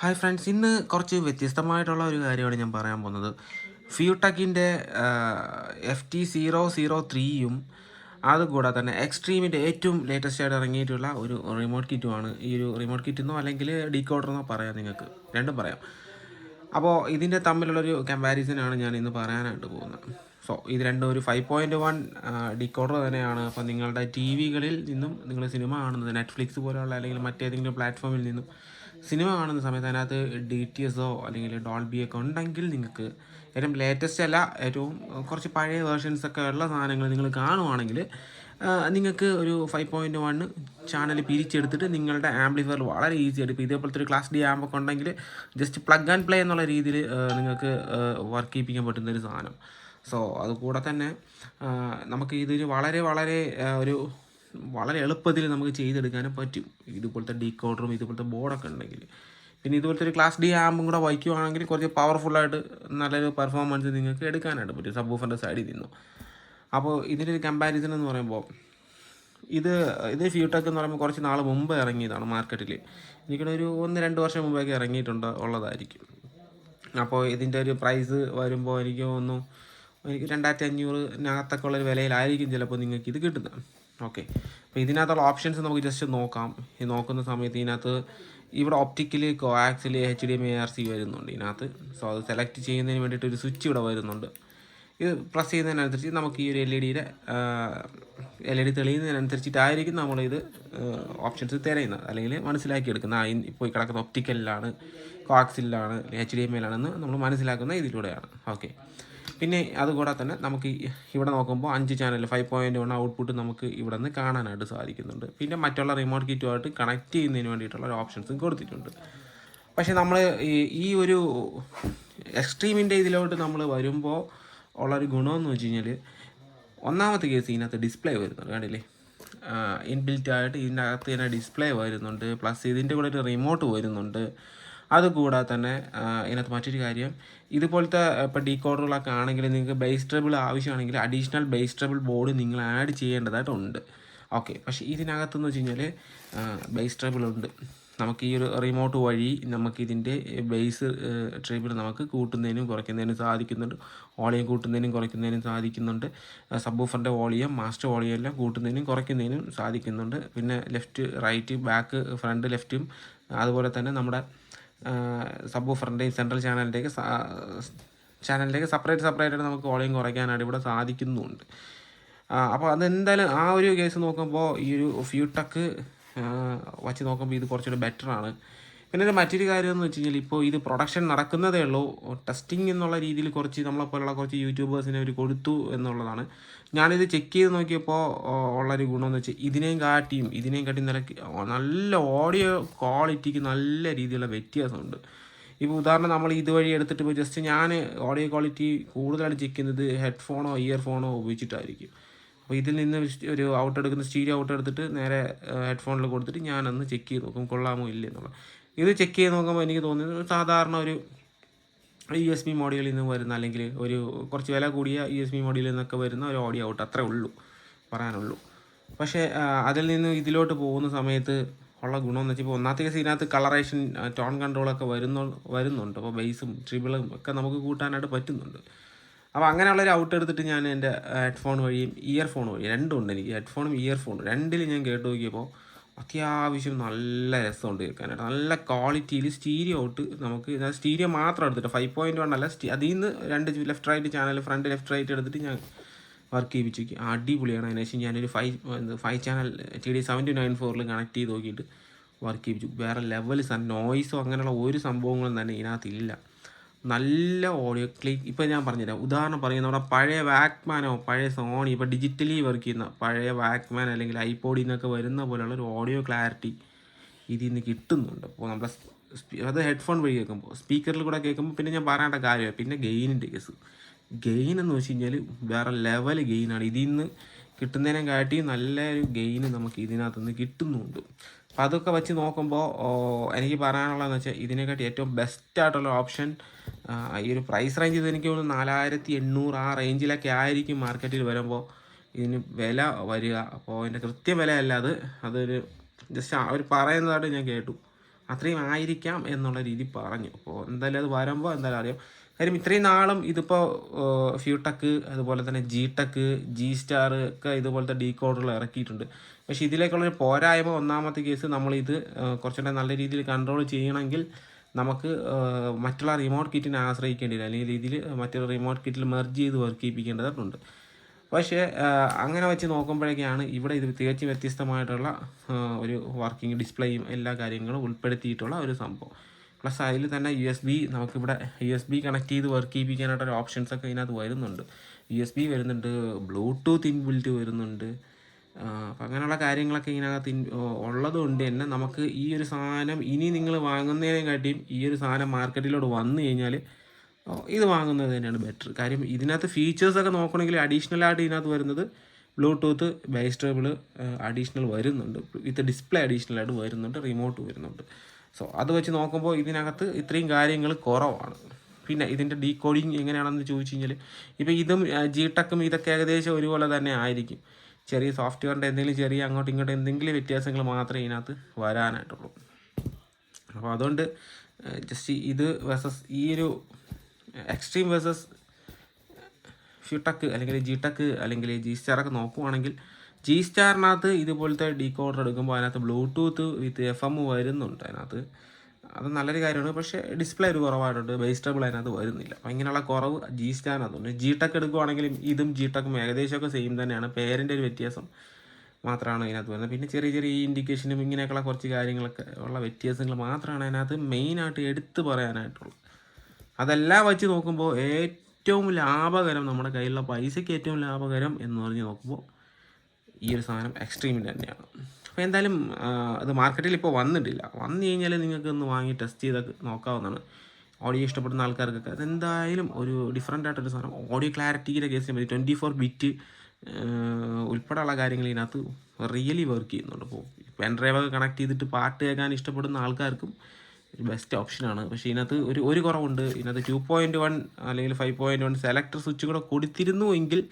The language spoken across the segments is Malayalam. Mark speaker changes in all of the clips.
Speaker 1: ഹായ് ഫ്രണ്ട്സ് ഇന്ന് കുറച്ച് വ്യത്യസ്തമായിട്ടുള്ള ഒരു കാര്യമാണ് ഞാൻ പറയാൻ പോകുന്നത്. ഫ്യൂടെക്കിന്റെ എഫ് ടി സീറോ സീറോ ത്രീയും അതുകൂടാതെ തന്നെ എക്സ്ട്രീമിന്റെ ഏറ്റവും ലേറ്റസ്റ്റ് ആയിട്ട് ഇറങ്ങിയിട്ടുള്ള ഒരു റിമോട്ട് കിറ്റുമാണ് ഈ ഒരു റിമോട്ട് കിറ്റെന്നോ അല്ലെങ്കിൽ ഡീകോഡറെന്നോ പറയാം നിങ്ങൾക്ക്. രണ്ടും പറയാം. അപ്പോൾ ഇതിന്റെ തമ്മിലുള്ളൊരു കമ്പാരിസനാണ് ഞാൻ ഇന്ന് പറയാനായിട്ട് പോകുന്നത്. സോ ഇത് രണ്ടും ഒരു ഫൈവ് പോയിന്റ് വൺ ഡിക്കോഡർ തന്നെയാണ്. അപ്പോൾ നിങ്ങളുടെ ടി വികളിൽ നിന്നും നിങ്ങൾ സിനിമ കാണുന്നത് നെറ്റ്ഫ്ലിക്സ് പോലെയുള്ള അല്ലെങ്കിൽ മറ്റേതെങ്കിലും പ്ലാറ്റ്ഫോമിൽ നിന്നും സിനിമ കാണുന്ന സമയത്ത് അതിനകത്ത് ഡി ടി എസോ അല്ലെങ്കിൽ ഡോൾബി ഒക്കെ ഉണ്ടെങ്കിൽ നിങ്ങൾക്ക് ഏറ്റവും ലേറ്റസ്റ്റ് അല്ല ഏറ്റവും കുറച്ച് പഴയ വേർഷൻസ് ഒക്കെ ഉള്ള സാധനങ്ങൾ നിങ്ങൾ കാണുവാണെങ്കിൽ നിങ്ങൾക്ക് ഒരു ഫൈവ് പോയിന്റ് വൺ ചാനൽ പിരിച്ചെടുത്തിട്ട് നിങ്ങളുടെ ആംപ്ലിഫയർ വളരെ ഈസി ആയിട്ട് ഇപ്പോൾ ഇതേപോലത്തെ ഒരു ക്ലാസ് ഡി ആമ്പൊക്കെ ഉണ്ടെങ്കിൽ ജസ്റ്റ് പ്ലഗ് ആൻഡ് പ്ലേ എന്നുള്ള രീതിയിൽ നിങ്ങൾക്ക് വർക്ക് ചെയ്യിപ്പിക്കാൻ പറ്റുന്ന ഒരു സാധനം. സോ അതുകൂടെ തന്നെ നമുക്ക് ഇതൊരു വളരെ വളരെ ഒരു വളരെ എളുപ്പത്തിൽ നമുക്ക് ചെയ്തെടുക്കാനും പറ്റും. ഇതുപോലത്തെ ഡീകോഡറും ഇതുപോലത്തെ ബോർഡൊക്കെ ഉണ്ടെങ്കിൽ. പിന്നെ ഇതുപോലത്തെ ഒരു ക്ലാസ് ഡി ആമ്പും കൂടെ വയ്ക്കുവാണെങ്കിൽ കുറച്ച് പവർഫുള്ളായിട്ട് നല്ലൊരു പെർഫോമൻസ് നിങ്ങൾക്ക് എടുക്കാനായിട്ട് പറ്റും. സബ് ഊഫറിന്റെ സൈഡിൽ നിന്നും. അപ്പോൾ ഇതിന്റെ ഒരു കമ്പാരിസൺ എന്ന് പറയുമ്പോൾ ഇത് ഇത് ഫ്യൂടെക് എന്ന് പറയുമ്പോൾ കുറച്ച് നാൾ മുമ്പ് ഇറങ്ങിയതാണ് മാർക്കറ്റിൽ എനിക്കിവിടെ ഒരു ഒന്ന് രണ്ട് വർഷം മുമ്പൊക്കെ ഇറങ്ങിയിട്ടുണ്ട് ഉള്ളതായിരിക്കും. അപ്പോൾ ഇതിന്റെ ഒരു പ്രൈസ് വരുമ്പോൾ എനിക്ക് തോന്നുന്നു എനിക്ക് രണ്ടായിരത്തി അഞ്ഞൂറിനകത്തൊക്കെ ഉള്ളൊരു വിലയിലായിരിക്കും ചിലപ്പോൾ നിങ്ങൾക്ക് ഇത് കിട്ടുന്നത്. ഓക്കെ അപ്പോൾ ഇതിനകത്തുള്ള ഓപ്ഷൻസ് നമുക്ക് ജസ്റ്റ് നോക്കാം. ഈ നോക്കുന്ന സമയത്ത് ഇതിനകത്ത് ഇവിടെ optical coaxial H D M A R C വരുന്നുണ്ട് ഇതിനകത്ത്. സോ അത് സെലക്ട് ചെയ്യുന്നതിന് വേണ്ടിയിട്ട് ഒരു സ്വിച്ച് ഇവിടെ വരുന്നുണ്ട്. ഇത് പ്രസ് ചെയ്യുന്നതിനനുസരിച്ച് നമുക്ക് ഈ ഒരു എൽ ഇ ഡിയുടെ എൽ ഇ ഡി തെളിയുന്നതിനനുസരിച്ചിട്ടായിരിക്കും നമ്മളിത് ഓപ്ഷൻസ് തിരയുന്നത്. അല്ലെങ്കിൽ മനസ്സിലാക്കിയെടുക്കുന്നത്. ആ ഇൻ- ഇപ്പോൾ കിടക്കുന്ന ഒപ്റ്റിക്കലിലാണ് കോക്സിലാണ് എച്ച് ഡി എം എല്ലാണെന്ന് നമ്മൾ മനസ്സിലാക്കുന്ന ഇതിലൂടെയാണ്. ഓക്കെ പിന്നെ അതുകൂടാതെ തന്നെ നമുക്ക് ഇവിടെ നോക്കുമ്പോൾ അഞ്ച് channel five point one output നമുക്ക് ഇവിടെ നിന്ന് കാണാനായിട്ട് സാധിക്കുന്നുണ്ട്. പിന്നെ മറ്റുള്ള റിമോട്ട് കിറ്റുമായിട്ട് കണക്ട് ചെയ്യുന്നതിന് വേണ്ടിയിട്ടുള്ള ഒരു ഓപ്ഷൻസും കൊടുത്തിട്ടുണ്ട്. പക്ഷേ നമ്മൾ ഈ ഈ ഒരു എക്സ്ട്രീമിന്റെ ഇതിലോട്ട് നമ്മൾ വരുമ്പോൾ ഉള്ളൊരു ഗുണമെന്ന് വെച്ച് കഴിഞ്ഞാൽ ഒന്നാമത്തെ കേസ് ഇതിനകത്ത് ഡിസ്പ്ലേ വരുന്നുണ്ട്. കണ്ടില്ലേ? ഇൻബിൽറ്റ് ആയിട്ട് ഇതിന്റെ അകത്ത് തന്നെ ഡിസ്പ്ലേ വരുന്നുണ്ട്. പ്ലസ് ഇതിന്റെ കൂടെ ഒരു റിമോട്ട് വരുന്നുണ്ട്. അതുകൂടാതെ തന്നെ ഇതിനകത്ത് മറ്റൊരു കാര്യം ഇതുപോലത്തെ ഇപ്പോൾ ഡീകോഡറുകളൊക്കെ ആണെങ്കിൽ നിങ്ങൾക്ക് ബേസ് ട്രബിൾ ആവശ്യമാണെങ്കിൽ അഡീഷണൽ ബേസ് ട്രബിൾ ബോർഡ് നിങ്ങൾ ആഡ് ചെയ്യേണ്ടതായിട്ടുണ്ട്. ഓക്കെ പക്ഷേ ഇതിനകത്തെന്ന് വെച്ച് കഴിഞ്ഞാൽ ബേസ് ട്രബിൾ ഉണ്ട്. നമുക്ക് ഈ ഒരു റിമോട്ട് വഴി നമുക്കിതിന്റെ ബേസ് ട്രിബിൾ നമുക്ക് കൂട്ടുന്നതിനും കുറയ്ക്കുന്നതിനും സാധിക്കുന്നുണ്ട്. വോളിയം കൂട്ടുന്നതിനും കുറയ്ക്കുന്നതിനും സാധിക്കുന്നുണ്ട്. സബ്ബൂഫറിന്റെ വോളിയം മാസ്റ്റർ വോളിയം എല്ലാം കൂട്ടുന്നതിനും കുറയ്ക്കുന്നതിനും സാധിക്കുന്നുണ്ട്. പിന്നെ ലെഫ്റ്റ് റൈറ്റ് ബാക്ക് ഫ്രണ്ട് ലെഫ്റ്റും അതുപോലെ തന്നെ നമ്മുടെ സബ് ഓഫറിന്റെയും സെൻട്രൽ ചാനലിന്റെയൊക്കെ ചാനലിലേക്ക് സെപ്പറേറ്റ് സെപ്പറേറ്റ് ആയിട്ട് നമുക്ക് വോളിയം കുറയ്ക്കാനായിട്ട് ഇവിടെ സാധിക്കുന്നുണ്ട്. അപ്പോൾ അതെന്തായാലും ആ ഒരു കേസ് നോക്കുമ്പോൾ ഈ ഒരു ഫ്യൂട്ടക്ക് വച്ച് നോക്കുമ്പോൾ ഇത് കുറച്ചുകൂടി ബെറ്ററാണ്. പിന്നെ ഒരു മറ്റൊരു കാര്യം എന്ന് വെച്ച് കഴിഞ്ഞാൽ ഇപ്പോൾ ഇത് പ്രൊഡക്ഷൻ നടക്കുന്നതേ ഉള്ളൂ. ടെസ്റ്റിംഗ് എന്നുള്ള രീതിയിൽ കുറച്ച് നമ്മളെപ്പോലുള്ള കുറച്ച് യൂട്യൂബേഴ്സിനെ അവർ കൊടുത്തു എന്നുള്ളതാണ്. ഞാനിത് ചെക്ക് ചെയ്ത് നോക്കിയപ്പോൾ ഉള്ളൊരു ഗുണമെന്ന് വെച്ചാൽ ഇതിനെയും കാട്ടിയും ഇതിനെയും കാട്ടിയും നിലയ്ക്ക് നല്ല ഓഡിയോ ക്വാളിറ്റിക്ക് നല്ല രീതിയിലുള്ള വ്യത്യാസമുണ്ട്. ഇപ്പോൾ ഉദാഹരണം നമ്മൾ ഇതുവഴി എടുത്തിട്ട് ഇപ്പോൾ ജസ്റ്റ് ഞാൻ ഓഡിയോ ക്വാളിറ്റി കൂടുതലായിട്ട് ചെക്ക് ചെയ്യുന്നത് ഹെഡ്ഫോണോ ഇയർഫോണോ ഉപയോഗിച്ചിട്ടായിരിക്കും. അപ്പോൾ ഇതിൽ നിന്ന് ഒരു ഔട്ട് എടുക്കുന്ന സ്റ്റീരിയോ ഔട്ട് എടുത്തിട്ട് നേരെ ഹെഡ്ഫോണിൽ കൊടുത്തിട്ട് ഞാനൊന്ന് ചെക്ക് ചെയ്ത് നോക്കും കൊള്ളാമോ ഇല്ലേ എന്നുള്ളത്. ഇത് ചെക്ക് ചെയ്ത് നോക്കുമ്പോൾ എനിക്ക് തോന്നുന്നത് സാധാരണ ഒരു യു എസ് ബി മോഡിയിൽ നിന്ന് വരുന്ന അല്ലെങ്കിൽ ഒരു കുറച്ച് വില കൂടിയ യു എസ് ബി മോഡിയിൽ നിന്നൊക്കെ വരുന്ന ഒരു ഓഡിയോ ഔട്ട് അത്രേ ഉള്ളൂ പറയാനുള്ളൂ. പക്ഷേ അതിൽ നിന്ന് ഇതിലോട്ട് പോകുന്ന സമയത്ത് ഉള്ള ഗുണമെന്ന് വെച്ചാൽ ഇപ്പോൾ ഒന്നാമത്തെ കേസ് ഇതിനകത്ത് കളറേഷൻ ടോൺ കൺട്രോളൊക്കെ വരുന്നു വരുന്നുണ്ട്. അപ്പോൾ ബേസും ട്രിബിളും ഒക്കെ നമുക്ക് കൂട്ടാനായിട്ട് പറ്റുന്നുണ്ട്. അപ്പോൾ അങ്ങനെയുള്ളൊരു ഔട്ട് എടുത്തിട്ട് ഞാൻ എന്റെ ഹെഡ്ഫോൺ വഴിയും ഇയർഫോൺ വഴിയും രണ്ടും ഉണ്ട് എനിക്ക്. ഹെഡ്ഫോണും ഇയർഫോണും രണ്ടിൽ ഞാൻ കേട്ട് നോക്കിയപ്പോൾ അത്യാവശ്യം നല്ല രസമുണ്ട് കേൾക്കാനായിട്ട് നല്ല ക്വാളിറ്റിയിൽ സ്റ്റീരിയോ ഔട്ട് നമുക്ക് ഞാൻ സ്റ്റീരിയോ മാത്രം എടുത്തിട്ട് ഫൈവ് പോയിന്റ് വൺ അല്ല സ്റ്റീ അതിൽ നിന്ന് രണ്ട് left right channel front left right എടുത്തിട്ട് ഞാൻ വർക്ക് ചെയ്യിപ്പിച്ചു അടിപൊളിയാണ് അതിനുശേഷം ഞാനൊരു five five channel T D seventy nine ഫോറിൽ കണക്ട് ചെയ്ത് നോക്കിയിട്ട് വർക്ക് ചെയ്യിപ്പിച്ചു വേറെ ലെവൽ നോയ്സോ അങ്ങനെയുള്ള ഒരു സംഭവങ്ങളും തന്നെ ഇതിനകത്തില്ല നല്ല ഓഡിയോ ക്ലിക്ക് ഇപ്പോൾ ഞാൻ പറഞ്ഞുതരാം ഉദാഹരണം പറയുന്നത് നമ്മുടെ പഴയ വാക്മാനോ പഴയ സോണി ഇപ്പോൾ ഡിജിറ്റലി വർക്ക് ചെയ്യുന്ന പഴയ വാക്മാൻ അല്ലെങ്കിൽ ഐപോഡിൽ നിന്നൊക്കെ വരുന്ന പോലെയുള്ള ഒരു ഓഡിയോ ക്ലാരിറ്റി ഇതിൽ നിന്ന് കിട്ടുന്നുണ്ട് അപ്പോൾ നമ്മുടെ അത് ഹെഡ്ഫോൺ വഴി കേൾക്കുമ്പോൾ സ്പീക്കറിൽ കൂടെ കേൾക്കുമ്പോൾ പിന്നെ ഞാൻ പറയേണ്ട കാര്യമാണ് പിന്നെ ഗെയിനിന്റെ കേസ് ഗെയിൻ എന്ന് വെച്ച് കഴിഞ്ഞാൽ വേറെ ലെവൽ ഗെയിനാണ് ഇതിൽ നിന്ന് കിട്ടുന്നതിനെ കാട്ടി നല്ലൊരു ഗെയിൻ നമുക്ക് ഇതിനകത്ത് നിന്ന് കിട്ടുന്നുണ്ട്. അപ്പോൾ അതൊക്കെ വെച്ച് നോക്കുമ്പോൾ എനിക്ക് പറയാനുള്ളതെന്ന് വെച്ചാൽ ഇതിനെക്കാട്ടി ഏറ്റവും ബെസ്റ്റ് ആയിട്ടുള്ള ഓപ്ഷൻ ഈ ഒരു പ്രൈസ് റേഞ്ച് ഇത് എനിക്ക് തോന്നുന്നു നാലായിരത്തി എണ്ണൂറ് ആ റേഞ്ചിലൊക്കെ ആയിരിക്കും മാർക്കറ്റിൽ വരുമ്പോൾ. ഇതിന് വില വരിക. അപ്പോൾ അതിന്റെ കൃത്യ വിലയല്ല അത്. അതൊരു ജസ്റ്റ് അവർ പറയുന്നതായിട്ട് ഞാൻ കേട്ടു. അത്രയും ആയിരിക്കാം എന്നുള്ള രീതി പറഞ്ഞു. അപ്പോൾ എന്തായാലും അത് വരുമ്പോൾ എന്തായാലും അറിയാം. കാര്യം ഇത്രയും നാളും ഇതിപ്പോൾ ഫ്യൂടെക്ക് അതുപോലെ തന്നെ ജി ടെക്ക് ജി സ്റ്റാർ ഒക്കെ ഇതുപോലത്തെ ഡീകോഡറുകൾ ഇറക്കിയിട്ടുണ്ട്. പക്ഷേ ഇതിലേക്കുള്ളൊരു പോരായ്മ ഒന്നാമത്തെ കേസ് നമ്മളിത് കുറച്ചുകൂടെ നല്ല രീതിയിൽ കൺട്രോൾ ചെയ്യണമെങ്കിൽ നമുക്ക് മറ്റുള്ള റിമോട്ട് കിറ്റിനെ ആശ്രയിക്കേണ്ടി വരും. അല്ലെങ്കിൽ ഇതിൽ മറ്റുള്ള റിമോട്ട് കിറ്റിൽ മെർജ് ചെയ്ത് വർക്ക് ചെയ്യിപ്പിക്കേണ്ടതായിട്ടുണ്ട് പക്ഷേ അങ്ങനെ വെച്ച് നോക്കുമ്പോഴേക്കാണ് ഇവിടെ ഇത് തികച്ചും വ്യത്യസ്തമായിട്ടുള്ള ഒരു വർക്കിംഗ് ഡിസ്പ്ലേയും എല്ലാ കാര്യങ്ങളും ഉൾപ്പെടുത്തിയിട്ടുള്ള ഒരു സംഭവം. പ്ലസ് അതിൽ തന്നെ യു എസ് ബി നമുക്കിവിടെ യു എസ് ബി കണക്ട് ചെയ്ത് വർക്ക് ചെയ്യിപ്പിക്കാനായിട്ടൊരു ഓപ്ഷൻസൊക്കെ ഇതിനകത്ത് വരുന്നുണ്ട്. യു എസ് ബി വരുന്നുണ്ട് ബ്ലൂടൂത്ത് ഇൻബിൽറ്റ് വരുന്നുണ്ട്. അപ്പം അങ്ങനെയുള്ള കാര്യങ്ങളൊക്കെ ഇതിനകത്ത് ഉള്ളതുകൊണ്ട് തന്നെ നമുക്ക് ഈ ഒരു സാധനം ഇനി നിങ്ങൾ വാങ്ങുന്നതിനെക്കാട്ടിയും ഈ ഒരു സാധനം മാർക്കറ്റിലോട്ട് വന്നു കഴിഞ്ഞാൽ ഇത് വാങ്ങുന്നത് തന്നെയാണ് ബെറ്റർ കാര്യം ഇതിനകത്ത് ഫീച്ചേഴ്സൊക്കെ നോക്കണമെങ്കിൽ അഡീഷണൽ ആയിട്ട് ഇതിനകത്ത് വരുന്നത് ബ്ലൂടൂത്ത് ബേസ് ടേബിൾ അഡീഷണൽ വരുന്നുണ്ട്. വിത്ത് ഡിസ്പ്ലേ അഡീഷണൽ ആയിട്ട് വരുന്നുണ്ട് റിമോട്ട് വരുന്നുണ്ട്. സോ അത് വെച്ച് നോക്കുമ്പോൾ ഇതിനകത്ത് ഇത്രയും കാര്യങ്ങൾ കുറവാണ്. പിന്നെ ഇതിന്റെ ഡീകോഡിങ് എങ്ങനെയാണെന്ന് ചോദിച്ചു കഴിഞ്ഞാൽ ഇപ്പോൾ ഇതും ജി ടെക്കും ഇതൊക്കെ ഏകദേശം ഒരുപോലെ തന്നെ ആയിരിക്കും. ചെറിയ സോഫ്റ്റ്വെയറിന്റെ എന്തെങ്കിലും ചെറിയ അങ്ങോട്ടും ഇങ്ങോട്ടും എന്തെങ്കിലും വ്യത്യാസങ്ങൾ മാത്രമേ ഇതിനകത്ത് വരാനായിട്ടുള്ളൂ. അപ്പോൾ അതുകൊണ്ട് ജസ്റ്റ് ഇത് വേഴ്സസ് ഈ ഒരു എക്സ്ട്രീം വേഴ്സസ് ഫ്യൂടെക് അല്ലെങ്കിൽ ജി ടെക്ക് അല്ലെങ്കിൽ ജി സ്റ്റാറൊക്കെ നോക്കുവാണെങ്കിൽ ജി സ്റ്റാറിനകത്ത് ഇതുപോലത്തെ ഡീ കോഡർ എടുക്കുമ്പോൾ അതിനകത്ത് ബ്ലൂടൂത്ത് വിത്ത് എഫ് എം വരുന്നുണ്ട്. അതിനകത്ത് അത് നല്ലൊരു കാര്യമാണ്. പക്ഷേ ഡിസ്പ്ലേ ഒരു കുറവായിട്ടുണ്ട് ബേസ് ടേബിൾ അതിനകത്ത് വരുന്നില്ല. അപ്പം ഇങ്ങനെയുള്ള കുറവ് ജി സ്റ്റാനകത്തുണ്ട് ജി ടെക് എടുക്കുവാണെങ്കിലും ഇതും ജി ടെക്കും ഏകദേശമൊക്കെ സെയിം തന്നെയാണ്. പേരിന്റെ ഒരു വ്യത്യാസം മാത്രമാണ് അതിനകത്ത് വരുന്നത്. പിന്നെ ചെറിയ ചെറിയ ഈ ഇൻഡിക്കേഷനും ഇങ്ങനെയൊക്കെയുള്ള കുറച്ച് കാര്യങ്ങളൊക്കെ ഉള്ള വ്യത്യാസങ്ങൾ മാത്രമാണ് അതിനകത്ത് മെയിനായിട്ട് എടുത്തു പറയാനായിട്ടുള്ളത് അതെല്ലാം വെച്ച് നോക്കുമ്പോൾ ഏറ്റവും ലാഭകരം നമ്മുടെ കയ്യിലുള്ള പൈസയ്ക്ക് ഏറ്റവും ലാഭകരം എന്ന് പറഞ്ഞ് നോക്കുമ്പോൾ ഈ ഒരു സാധനം എക്സ്ട്രീമിന്റെ തന്നെയാണ്. അപ്പോൾ എന്തായാലും അത് മാർക്കറ്റിൽ ഇപ്പോൾ വന്നിട്ടില്ല. വന്നു കഴിഞ്ഞാൽ നിങ്ങൾക്ക് ഒന്ന് വാങ്ങി ടെസ്റ്റ് ചെയ്ത് നോക്കാവുന്നതാണ്. ഓഡിയോ ഇഷ്ടപ്പെടുന്ന ആൾക്കാർക്കൊക്കെ. അതെന്തായാലും ഒരു ഡിഫറെന്റ് ആയിട്ടൊരു സാധനം. ഓഡിയോ ക്ലാരിറ്റിയുടെ കേസിൽ മതി. ട്വന്റി ഫോർ ബിറ്റ് ഉൾപ്പെടെയുള്ള കാര്യങ്ങൾ ഇതിനകത്ത് റിയലി വർക്ക് ചെയ്യുന്നുണ്ട്. അപ്പോൾ പെൻ ഡ്രൈവൊക്കെ കണക്ട് ചെയ്തിട്ട് പാട്ട് കേൾക്കാൻ ഇഷ്ടപ്പെടുന്ന ആൾക്കാർക്കും ബെസ്റ്റ് ഓപ്ഷനാണ് പക്ഷേ ഇതിനകത്ത് ഒരു ഒരു കുറവുണ്ട്. ഇതിനകത്ത് ടു പോയിന്റ് വൺ അല്ലെങ്കിൽ five point one selector switch കൂടെ കൊടുത്തിരുന്നു എങ്കിൽ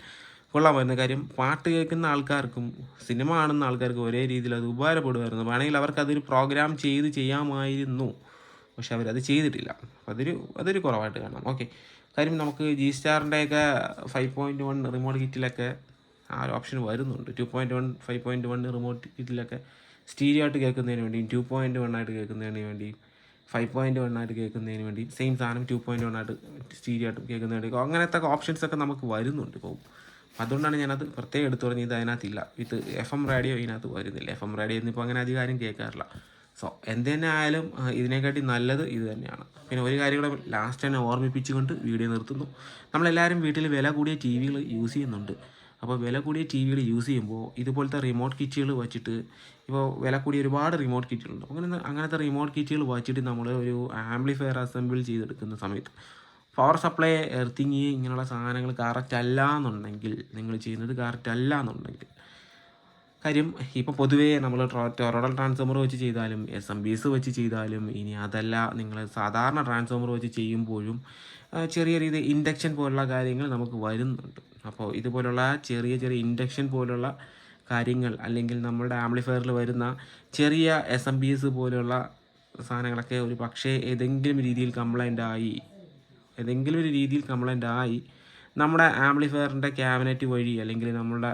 Speaker 1: കൊള്ളാമായിരുന്നു കാര്യം പാട്ട് കേൾക്കുന്ന ആൾക്കാർക്കും സിനിമ കാണുന്ന ആൾക്കാർക്കും ഒരേ രീതിയിൽ അത് ഉപകാരപ്പെടുമായിരുന്നു. വേണമെങ്കിൽ അവർക്ക് അതൊരു പ്രോഗ്രാം ചെയ്ത് ചെയ്യാമായിരുന്നു. പക്ഷെ അവരത് ചെയ്തിട്ടില്ല. അതൊരു അതൊരു കുറവായിട്ട് കാണാം. ഓക്കെ കാര്യം നമുക്ക് ജി സ്റ്റാറിന്റെയൊക്കെ ഫൈവ് പോയിന്റ് വൺ റിമോട്ട് കിറ്റിലൊക്കെ ആ ഒരു ഓപ്ഷൻ വരുന്നുണ്ട്. Two point one five point one remote കിറ്റിലൊക്കെ stereo ആയിട്ട് കേൾക്കുന്നതിന് വേണ്ടിയും ടു പോയിന്റ് വൺ ആയിട്ട് കേൾക്കുന്നതിന് വേണ്ടിയും ഫൈവ് പോയിന്റ് വൺ ആയിട്ട് കേൾക്കുന്നതിന് വേണ്ടി സെയിം സാധനം ടു പോയിന്റ് വൺ ആയിട്ട് സ്റ്റീരിയോ ആയിട്ട് കേൾക്കുന്നതിന് വേണ്ടി അങ്ങനത്തെ ഓപ്ഷൻസൊക്കെ നമുക്ക് വരുന്നുണ്ട്. ഇപ്പോൾ അതുകൊണ്ടാണ് ഞാനത് പ്രത്യേകം എടുത്തു പറഞ്ഞത് അതിനകത്തില്ല ഇത് എഫ് എം റേഡിയോ ഇതിനകത്ത് വരുന്നില്ല. എഫ് എം റേഡിയോ ഇന്നിപ്പോൾ അങ്ങനെ അധികാരം കേൾക്കാറില്ല. സോ എന്ത് തന്നെ ആയാലും ഇതിനെക്കാട്ടി നല്ലത് ഇത് തന്നെയാണ്. പിന്നെ ഒരു കാര്യം കൂടെ ലാസ്റ്റ് തന്നെ ഓർമ്മിപ്പിച്ചുകൊണ്ട് വീഡിയോ നിർത്തുന്നു. നമ്മളെല്ലാവരും വീട്ടിൽ വില കൂടിയ ടി വികൾ യൂസ് ചെയ്യുന്നുണ്ട്. അപ്പോൾ വില കൂടിയ ടി വികൾ യൂസ് ചെയ്യുമ്പോൾ ഇതുപോലത്തെ റിമോട്ട് കിറ്റുകൾ വെച്ചിട്ട് ഇപ്പോൾ വില കൂടിയ ഒരുപാട് റിമോട്ട് കിറ്റുകളുണ്ട് അങ്ങനെ അങ്ങനത്തെ റിമോട്ട് കിറ്റുകൾ വെച്ചിട്ട് നമ്മൾ ഒരു ആംപ്ലിഫയർ അസംബിൾ ചെയ്തെടുക്കുന്ന സമയത്ത് പവർ സപ്ലൈ എർത്തിങ് ഇങ്ങനെയുള്ള സാധനങ്ങൾ കറക്റ്റ് അല്ല എന്നുണ്ടെങ്കിൽ നിങ്ങൾ ചെയ്യുന്നത് കറക്റ്റ് അല്ല എന്നുണ്ടെങ്കിൽ കാര്യം ഇപ്പോൾ പൊതുവേ നമ്മൾ ടൊറോഡൽ ട്രാൻസ്ഫോമർ വെച്ച് ചെയ്താലും എസ് എം ബിസ് വെച്ച് ചെയ്താലും ഇനി അതല്ല നിങ്ങൾ സാധാരണ ട്രാൻസ്ഫോമർ വെച്ച് ചെയ്യുമ്പോഴും ചെറിയ രീതി ഇൻഡക്ഷൻ പോലുള്ള കാര്യങ്ങൾ നമുക്ക് വരുന്നുണ്ട്. അപ്പോൾ ഇതുപോലുള്ള ചെറിയ ചെറിയ ഇൻഡക്ഷൻ പോലുള്ള കാര്യങ്ങൾ അല്ലെങ്കിൽ നമ്മുടെ ആംപ്ലിഫയറിൽ വരുന്ന ചെറിയ എസ് എം ബി എസ് പോലുള്ള സാധനങ്ങളൊക്കെ ഒരു പക്ഷേ ഏതെങ്കിലും രീതിയിൽ കംപ്ലൈന്റ് ആയി ഏതെങ്കിലും ഒരു രീതിയിൽ കംപ്ലൈന്റ് ആയി നമ്മുടെ ആംപ്ലിഫയറിന്റെ ക്യാബിനറ്റ് വഴി അല്ലെങ്കിൽ നമ്മളുടെ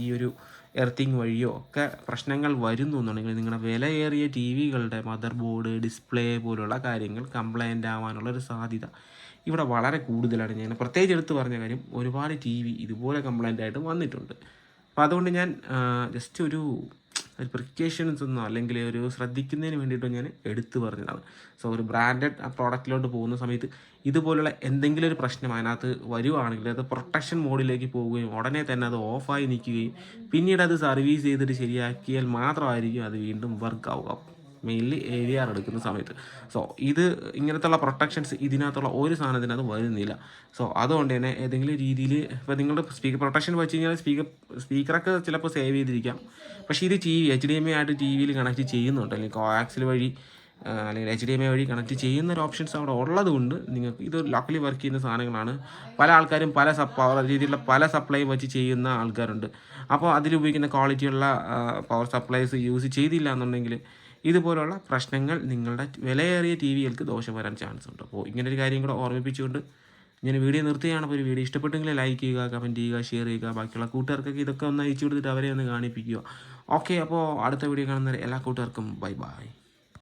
Speaker 1: ഈ ഒരു എർത്തിങ് വഴിയോ ഒക്കെ പ്രശ്നങ്ങൾ വരുന്നു എന്നുണ്ടെങ്കിൽ നിങ്ങളുടെ വിലയേറിയ ടി വികളുടെ മദർ ബോർഡ് ഡിസ്പ്ലേ പോലുള്ള കാര്യങ്ങൾ കംപ്ലൈന്റ് ആവാനുള്ള ഒരു സാധ്യത ഇവിടെ വളരെ കൂടുതലാണ്. ഞാൻ പ്രത്യേകിച്ച് എടുത്തു പറഞ്ഞ കാര്യം ഒരുപാട് ടി വി ഇതുപോലെ കംപ്ലൈന്റ് ആയിട്ട് വന്നിട്ടുണ്ട്. അപ്പോൾ അതുകൊണ്ട് ഞാൻ ജസ്റ്റ് ഒരു ഒരു പ്രിക്കേഷൻസ് ഒന്നും അല്ലെങ്കിൽ ഒരു ശ്രദ്ധിക്കുന്നതിന് വേണ്ടിയിട്ടോ ഞാൻ എടുത്തു പറഞ്ഞതാണ് സോ ഒരു ബ്രാൻഡഡ് പ്രോഡക്റ്റിലോട്ട് പോകുന്ന സമയത്ത് ഇതുപോലുള്ള എന്തെങ്കിലും ഒരു പ്രശ്നം അതിനകത്ത് വരുവാണെങ്കിൽ അത് പ്രൊട്ടക്ഷൻ മോഡിലേക്ക് പോവുകയും ഉടനെ തന്നെ അത് ഓഫായി നിൽക്കുകയും പിന്നീട് അത് സർവീസ് ചെയ്തിട്ട് ശരിയാക്കിയാൽ മാത്രമായിരിക്കും അത് വീണ്ടും വർക്ക് ആവുക. മെയിൻലി എ വി ആർ എടുക്കുന്ന സമയത്ത്. സോ ഇത് ഇങ്ങനത്തുള്ള പ്രൊട്ടക്ഷൻസ് ഇതിനകത്തുള്ള ഒരു സാധനത്തിനകത്ത് വരുന്നില്ല. സോ അതുകൊണ്ട് തന്നെ ഏതെങ്കിലും രീതിയിൽ ഇപ്പോൾ നിങ്ങളുടെ സ്പീക്കർ പ്രൊട്ടക്ഷൻ വെച്ച് കഴിഞ്ഞാൽ സ്പീക്കർ സ്പീക്കറൊക്കെ ചിലപ്പോൾ സേവ് ചെയ്തിരിക്കാം. പക്ഷേ ഇത് T V H D M I ആയിട്ട് ടി വിയിൽ കണക്ട് ചെയ്യുന്നുണ്ട്. അല്ലെങ്കിൽ കോയാക്സിൽ വഴി അല്ലെങ്കിൽ എച്ച് ഡി എം ഐ വഴി കണക്ട് ചെയ്യുന്ന ഒരു ഓപ്ഷൻസ് അവിടെ ഉള്ളത് കൊണ്ട് നിങ്ങൾക്ക് ഇത് ലോക്കലി വർക്ക് ചെയ്യുന്ന സാധനങ്ങളാണ്. പല ആൾക്കാരും പല സപ് പവർ രീതിയിലുള്ള പല സപ്ലൈ വെച്ച് ചെയ്യുന്ന ആൾക്കാരുണ്ട്. അപ്പോൾ അതിൽ ഉപയോഗിക്കുന്ന ക്വാളിറ്റിയുള്ള പവർ സപ്ലൈസ് യൂസ് ചെയ്തില്ല എന്നുണ്ടെങ്കിൽ ഇതുപോലുള്ള പ്രശ്നങ്ങൾ നിങ്ങളുടെ വിലയേറിയ ടി വികൾക്ക് ദോഷം വരാൻ ചാൻസ് ഉണ്ട്. അപ്പോൾ ഇങ്ങനെ ഒരു കാര്യം കൂടെ ഓർമ്മിപ്പിച്ചുകൊണ്ട് ഞാൻ വീഡിയോ നിർത്തുകയാണ്. അപ്പോൾ ഒരു വീഡിയോ ഇഷ്ടപ്പെട്ടെങ്കിൽ ലൈക്ക് ചെയ്യുക കമന്റ് ചെയ്യുക ഷെയർ ചെയ്യുക ബാക്കിയുള്ള കൂട്ടുകാർക്കൊക്കെ ഇതൊക്കെ ഒന്ന് അയച്ചു കൊടുത്തിട്ട് അവരെ ഒന്ന് കാണിപ്പിക്കുക. ഓക്കെ അപ്പോൾ അടുത്ത വീഡിയോ കാണുന്നവരെ എല്ലാ കൂട്ടുകാർക്കും ബൈ ബൈ